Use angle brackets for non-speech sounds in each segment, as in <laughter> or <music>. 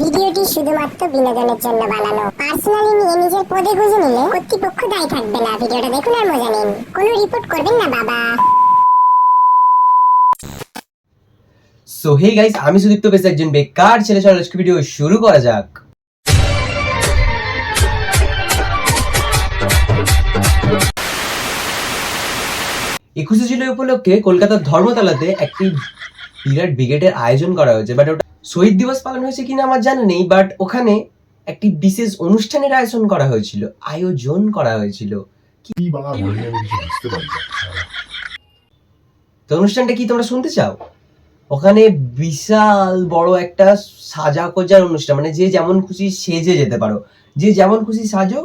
ভিডিওটি শুধুমাত্র বিনোদনের জন্য বানানো। পার্সোনালি নিয়ে নিজের পদে গুঁজে নিলে কর্তৃপক্ষ দায়ী থাকবে না। ভিডিওটা দেখুন আর মজা নিন। কোনো রিপোর্ট করবেন না, বাবা। সো হে গাইস আমি সুদীপ্ত বেশ একজন বেকার ছেলে। চলো, আজকে ভিডিও শুরু করা যাক। একুশে জুলাই উপলক্ষে কলকাতার ধর্মতলাতে একটি বিরাট ব্রিগেডের আয়োজন করা হয়েছে বাট ওটা শহীদ দিবস পালন হয়েছে কিনা আমার জানা নেই বাট ওখানে একটি বিশেষ অনুষ্ঠানের আয়োজন করা হয়েছিল আয়োজন করা হয়েছিল। তো অনুষ্ঠানটা কি তোমরা শুনতে চাও? ওখানে বিশাল বড় একটা সাজা কোজার অনুষ্ঠান মানে যে যেমন খুশি সেজে যেতে পারো। যে যেমন খুশি সাজো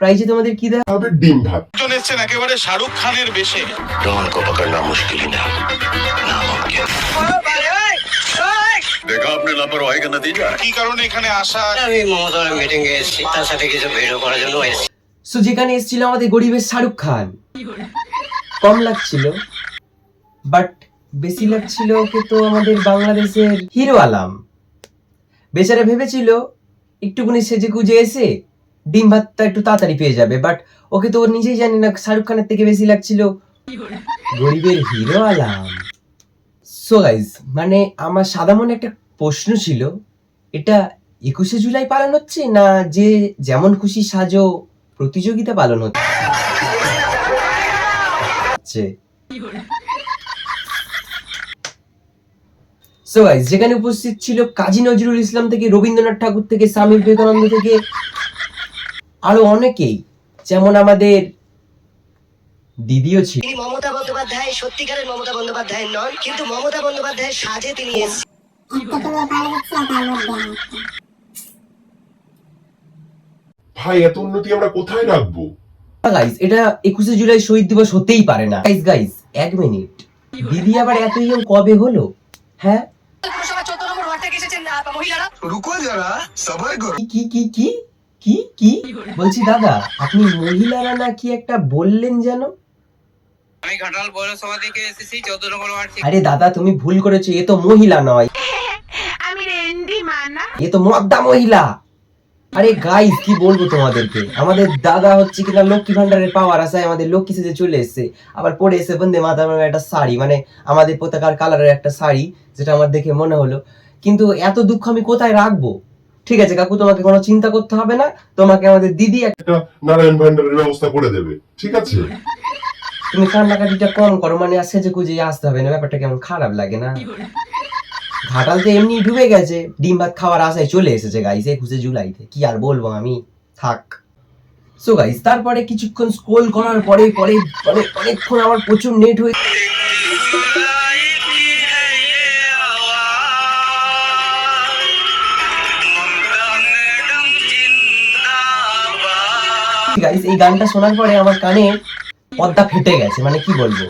প্রাইজে তোমাদের কি দেওয়া হবে ডিম ভাত। জন এসেছেন একেবারে শাহরুখ খানের বেশে। ডন কো পকড়না মুশকিল না देखा आपने लापरवाही का नतीजा है কি কারণে এখানে আসা আমি মমতার মিটিং এ এসেছি তার সাথে কিছু ভিডিও করার জন্য এসেছি সো যেখানে এসেছিল আমাদের গরিবের শাহরুখ খান কম লাগছিল বাট বেশি লাগছিল ওকে তো আমাদের বাংলাদেশের হিরো আলাম বেচারা ভেবেছিল একটুকুনি সেজে গুজে এসে ডিম ভাতটা একটু তাড়াতাড়ি পেয়ে যাবে বাট ওকে তো ও নিজেই জানে না শাহরুখ খানের থেকে বেশি লাগছিল গরিবের হিরো আলাম সো গাইজ মানে আমার সাদা মনে একটা প্রশ্ন ছিল, এটা একুশে জুলাই পালন হচ্ছে না যে যেমন খুশি সাজো প্রতিযোগিতা পালন হচ্ছে? সো গাইস যেখানে উপস্থিত ছিল কাজী নজরুল ইসলাম থেকে, রবীন্দ্রনাথ ঠাকুর থেকে, স্বামী বিবেকানন্দ থেকে, আরও অনেকেই, যেমন আমাদের দিদিও ছিল। মমতা বন্দ্যোপাধ্যায়, সত্যিকারের মমতা বন্দ্যোপাধ্যায় নন, কিন্তু মমতা বন্দ্যোপাধ্যায়ের সাজে তিনি ভাই এত উন্নতি আমরা কোথায় রাখব? গাইস এটা একুশে জুলাই শহীদ দিবস হতেই পারে না। গাইস গাইস এক মিনিট দিদি আবার এত ইয়ং কবে হলো? হ্যাঁ? কি কি কি কি কি? বলছি দাদা আপনি মহিলারা না কি একটা বললেন যেন? আমি ঘাটাল পৌরসভা থেকে এসেছি চৌদ্দ নম্বর ওয়ার্ড আরে দাদা তুমি ভুল করেছ এ তো মহিলা নয়। <laughs> আমি রেন্ডি মানা। এ তো মদ্দা মহিলা। আরে গাইস কি বলব তোমাদেরকে? আমাদের দাদা হচ্ছে কিনা লক্ষ্মী ভান্ডারের পাওয়ার আছে আমাদের লক্ষ্মী সেজে চলে এসেছে। আবার পরে এসে বন্দে মাতার একটা শাড়ি মানে আমাদের পতাকার কালারের একটা শাড়ি যেটা আমার দেখে মনে হলো। কিন্তু এত দুঃখ আমি কোথায় রাখব? ঠিক আছে কাকু তোমাকে কোনো চিন্তা করতে হবে না। তোমাকে আমাদের দিদি একটা নারায়ণ ভান্ডারের ব্যবস্থা করে দেবে। ঠিক আছে? তুমি কান্নাকাটিটা কম করো মানে আর সেজে কুজে আসতে হবে না ব্যাপারটা কেমন খারাপ লাগে না। ঘাটাল তো এমনি ডুবে গেছে ডিম ভাত খাওয়ার আশায় চলে এসেছে গাইস একুশে জুলাইতে। কি আর বলব আমি? থাক। সো গাইস তারপরে কিছুক্ষণ স্ক্রোল করার পরে পরে মানে অনেকক্ষণ আমার প্রচুর নেট হয়ে গাইস এই গানটা শোনার পরে আমার কানে পর্দা ফেটে গেছে মানে কি বলব?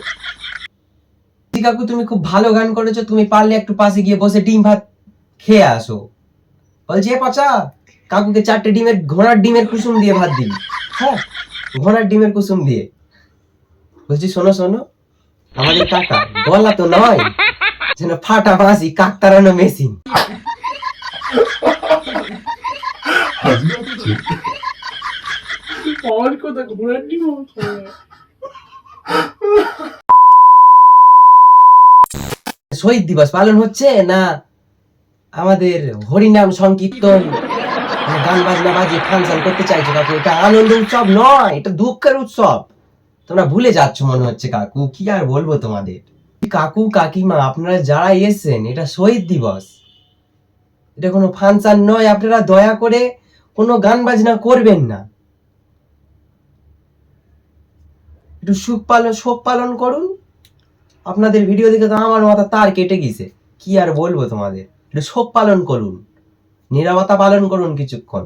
কাকু, তুমি খুব ভালো গান করেছ, তুমি পারলে একটু পাশে গিয়ে বসে ডিম ভাত খেয়ে আসো। বলছি, এ পচা, কাকুকে চারটে ডিমের, ঘোড়ার ডিমের কুসুম দিয়ে ভাত দিবি। হ্যাঁ ঘোড়ার ডিমের কুসুম দিয়ে। বলছি, শোনো শোনো, আমাদের কাকা, গলা তো নয়, যেন ফাটা বাঁশি কাক তাড়ানো মেশিন। হাসি পাচ্ছে শহীদ দিবস পালন হচ্ছে না আমাদের হরিনাম সংকীর্তন? মানে গান, বাজনা, বাজিয়ে ফাংশন করতে চাইছো কাকু, এটা আনন্দ উৎসব নয়, এটা দুঃখের উৎসব। তোমরা ভুলে যাচ্ছ মনে হচ্ছে কাকু, কি আর বলব তোমাদের? কাকু, কাকিমা, আপনারা যারা এসেছেন, এটা শহীদ দিবস। এটা কোনো ফাংশন নয়, আপনারা দয়া করে কোনো গান, বাজনা করবেন না। একটু সুখ পালন শোক পালন করুন। আপনাদের ভিডিও দেখে তো আমার মাথা তার কেটে গেছে। কি আর বলব তোমাদের? একটু শোক পালন করুন। নিরাপত্তা পালন করুন কিছুক্ষণ।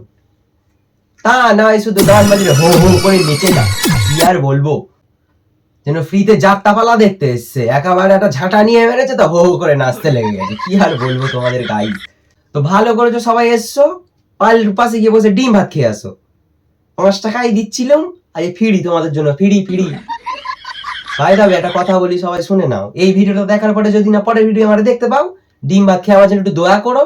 তা নয় শুধু গান বাজিয়ে হো হো করে নেচে না কি আর বলব? যেন ফ্রিতে যাত্রাপালা দেখতে এসছে। একেবারে একটা ঝাঁটা নিয়ে মেরেছে তো, হো হো করে নাচতে লেগে গেছে। কি আর বলব তোমাদের গাই তো ভালো করেছ সবাই এসছো। পাল পাশে গিয়ে বসে ডিম ভাত খেয়ে আসো। পাঁচ টাকাই দিচ্ছিলাম। আজ ফিরি তোমাদের জন্য, ফিরি ফিরি। ভাই দাবি একটা কথা বলি, সবাই শুনে নাও। এই ভিডিওটা দেখার পরে যদি না, পরের ভিডিও আমরা দেখতে পাও, ডিম ভাত খেয়ে আমার একটু দোয়া করো।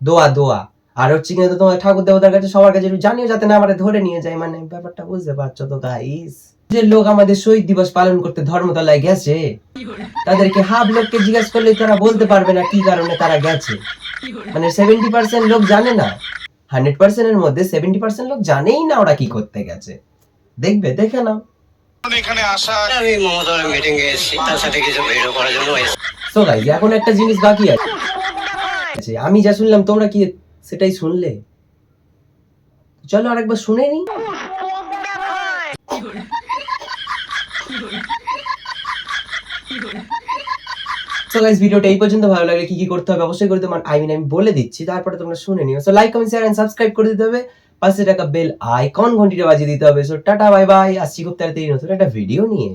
দোয়া দোয়া। আর হচ্ছে কিন্তু তোমার ঠাকুর দেবতার কাছে, সবার কাছে একটু জানিও যাতে না আমরা ধরে নিয়ে যায়। মানে ব্যাপারটা বুঝতে পারছ তো গাইস যে লোক আমাদের শহীদ দিবস পালন করতে ধর্মতলায় গেছে, তাদেরকে হাফ লোককে জিজ্ঞেস করলে তারা বলতে পারবে না কি কারণে তারা গেছে। মানে সেভেন্টি পার্সেন্ট লোক জানে না। হান্ড্রেড পার্সেন্টের মধ্যে সেভেন্টি পার্সেন্ট লোক জানেই না ওরা কি করতে গেছে। দেখবে দেখে নাও। এখানে আসা আমি মমতার মিটিং এ এসেছি তার সাথে কিছু ভিডিও করার জন্য সো গাইজ এখন একটা জিনিস বাকি আছে। আছে, আমি যা শুনলাম তোমরা কি সেটাই শুনলে? চলো আরেকবার শুনে নি। সো গাইস ভিডিওটা এই পর্যন্ত। ভালো লাগলে কি কি করতে হবে অবশ্যই করে তোমার আই মিন আমি বলে দিচ্ছি তারপরে তোমরা শুনে নিও। So like comment share and subscribe করে দিতে হবে। পাশে টাকা বেল আইকন ঘন্টিটা বাজিয়ে দিতে হবে। সো টাটা বাই বাই আসছি খুব তাড়াতাড়ি নতুন একটা ভিডিও নিয়ে।